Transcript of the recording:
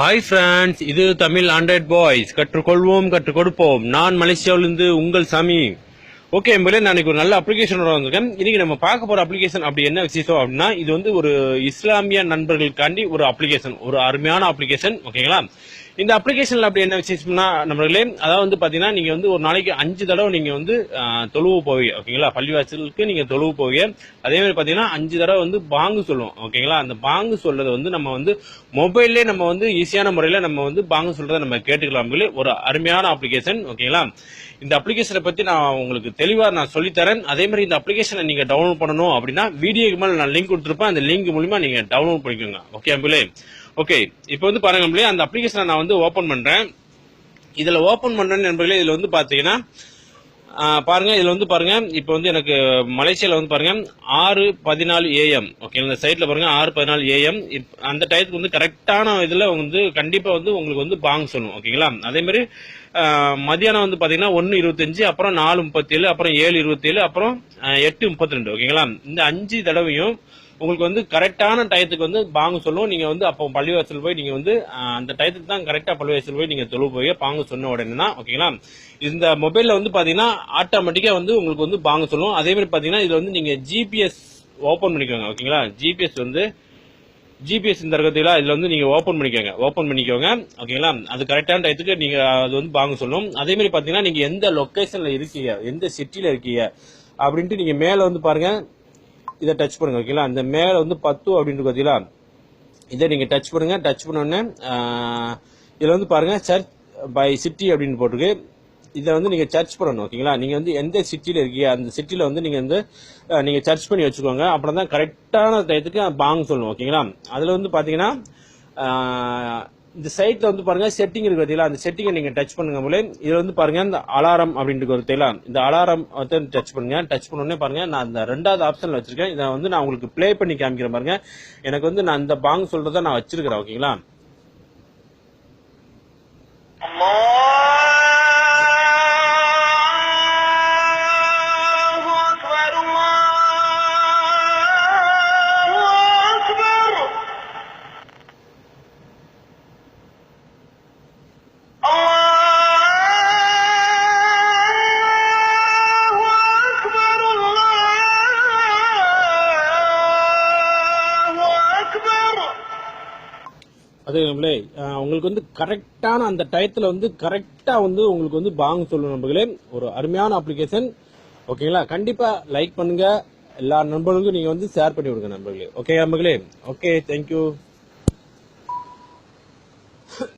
Hi friends இது Tamil Android boys கற்றுக்கொள்வோம் கற்றுக் கொடுப்போம் நான் மலேசியாவிலிருந்து உங்கள் சாமி. ஓகே என்பதே நான் ஒரு நல்ல அப்ளிகேஷனோட வந்திருக்கேன். இன்னைக்கு நம்ம பார்க்க போற அப்ளிகேஷன் அப்படி என்ன விசேஷம் அப்படின்னா இது வந்து ஒரு இஸ்லாமிய நண்பர்களுக்காண்டி ஒரு அப்ளிகேஷன் ஒரு அருமையான அப்ளிகேஷன் ஓகேங்களா இந்த அப்ளிகேஷன்ல அப்படி என்ன விசேஷம்னா நம்மளே அதாவது வந்து பாத்தீங்கன்னா நீங்க வந்து ஒரு நாளைக்கு அஞ்சு தடவை நீங்க வந்து தொழுவு போவீங்க ஓகேங்களா பள்ளிவாசலுக்கு நீங்க தொழுவு போவீங்க. அதே மாதிரி பாத்தீங்கன்னா அஞ்சு தடவை வந்து பாங்கு சொல்லுவோம் ஓகேங்களா அந்த பாங்கு சொல்றதை வந்து நம்ம வந்து மொபைல்லே நம்ம வந்து ஈஸியான முறையில நம்ம வந்து பாங்கு சொல்றதை நம்ம கேட்டுக்கலாம் ஒரு அருமையான அப்ளிகேஷன் ஓகேங்களா இந்த அப்ளிகேஷனை பத்தி நான் உங்களுக்கு தெளிவா நான் சொல்லித்தரேன். அதே மாதிரி இந்த அப்ளிகேஷனை நீங்க டவுன்லோட் பண்ணணும் அப்படின்னா வீடியோக்கு மேல நான் லிங்க் கொடுத்துருப்பேன். அந்த லிங்க் மூலியமா நீங்க டவுன்லோட் பண்ணிக்கோங்க ஓகே அம்பிளே ஓகே இப்போ வந்து பாருங்க அந்த அப்ளிகேஷனை நான் வந்து ஓபன் பண்றேன். இதுல ஓபன் பண்றேன்னு நண்பர்களே இதுல வந்து பாத்தீங்கன்னா பாருங்க இதுல வந்து பாருங்க இப்போ வந்து எனக்கு மலேசியால வந்து பாருங்க ஆறு பதினாலு ஏஎம் ஓகே இந்த சைட்ல பாருங்க ஆறு பதினாலு ஏஎம் அந்த டயத்துக்கு வந்து கரெக்டான இதுல வந்து கண்டிப்பா வந்து உங்களுக்கு வந்து பாங் சொல்லணும். ஓகேங்களா அதே மாதிரி மதியானம் வந்து பாத்தீங்கன்னா ஒன்னு இருபத்தஞ்சு அப்புறம் நாலு முப்பத்தேழு அப்புறம் ஏழு இருபத்தேழு அப்புறம் எட்டு முப்பத்தி ரெண்டு ஓகேங்களா இந்த அஞ்சு தடவையும் உங்களுக்கு வந்து கரெக்டான டயத்துக்கு வந்து பாங்கு சொல்லும். நீங்க வந்து அப்போ பள்ளிவாசல் போய் நீங்க வந்து அந்த டயத்துக்கு தான் கரெக்டா பள்ளிவாசல் போய் நீங்க தொழு போய் பாங்கு சொன்ன உடனே தான் ஓகேங்களா? இந்த மொபைல்ல வந்து பாத்தீங்கன்னா ஆட்டோமேட்டிக்கா வந்து உங்களுக்கு வந்து பாங்கு சொல்லும். அதே மாதிரி பாத்தீங்கன்னா இதுல வந்து நீங்க ஜிபிஎஸ் ஓபன் பண்ணிக்கோங்க ஓகேங்களா? ஜிபிஎஸ் வந்து ஜிபிஎஸ் இந்த இருக்கிறதுல இதுல வந்து நீங்க ஓபன் பண்ணிக்கோங்க ஓபன் பண்ணிக்கோங்க ஓகேங்களா? அது கரெக்டான டயத்துக்கு நீங்க அது வந்து பாங்கு சொல்லும். அதே மாதிரி பாத்தீங்கன்னா நீங்க எந்த லொக்கேஷனில் இருக்கீங்க எந்த சிட்டில இருக்கீங்க அப்படின்ட்டு நீங்க மேல வந்து பாருங்க. இதை டச் பண்ணுங்க ஓகேங்களா அந்த மேலே வந்து பத்து அப்படின்னு பார்த்தீங்களா இதை நீங்கள் டச் பண்ணுங்க. டச் பண்ணோடனே இதில் வந்து பாருங்க சர்ச் பை சிட்டி அப்படின்னு போட்டிருக்கு. இதை வந்து நீங்கள் சர்ச் பண்ணணும் ஓகேங்களா நீங்கள் வந்து எந்த சிட்டியில் இருக்கீங்க? அந்த சிட்டியில் வந்து நீங்கள் வந்து நீங்கள் சர்ச் பண்ணி வச்சுக்கோங்க. அப்புறம் தான் கரெக்டான டயத்துக்கு பாங் சொல்லணும் ஓகேங்களா அதில் வந்து பார்த்தீங்கன்னா இந்த சைட்ல வந்து பாருங்க செட்டிங் இருக்கு பார்த்தீங்களா? அந்த செட்டிங்கை நீங்க டச் பண்ணுங்க போல இதுல வந்து பாருங்க இந்த அலாரம் அப்படின்ட்டு ஒரு தெரியல இந்த அலாரம் வந்து டச் பண்ணுங்க. டச் பண்ண பாருங்க நான் இந்த ரெண்டாவது ஆப்ஷன்ல வச்சிருக்கேன். இதை வந்து நான் உங்களுக்கு ப்ளே பண்ணி காமிக்கிறேன் பாருங்க. எனக்கு வந்து நான் இந்த பாங் சொல்றதை நான் வச்சிருக்கிறேன் ஓகேங்களா அது நம்மளே உங்களுக்கு வந்து கரெக்டான அந்த டயத்தில் வந்து கரெக்டாக வந்து உங்களுக்கு வந்து பாங் சொல்லணும் நண்பர்களே. ஒரு அருமையான அப்ளிகேஷன் ஓகேங்களா கண்டிப்பாக லைக் பண்ணுங்கள் எல்லா நண்பர்களுக்கும் நீங்கள் வந்து ஷேர் பண்ணி விடுங்க நண்பர்களே. ஓகே நண்பர்களே? Okay thank you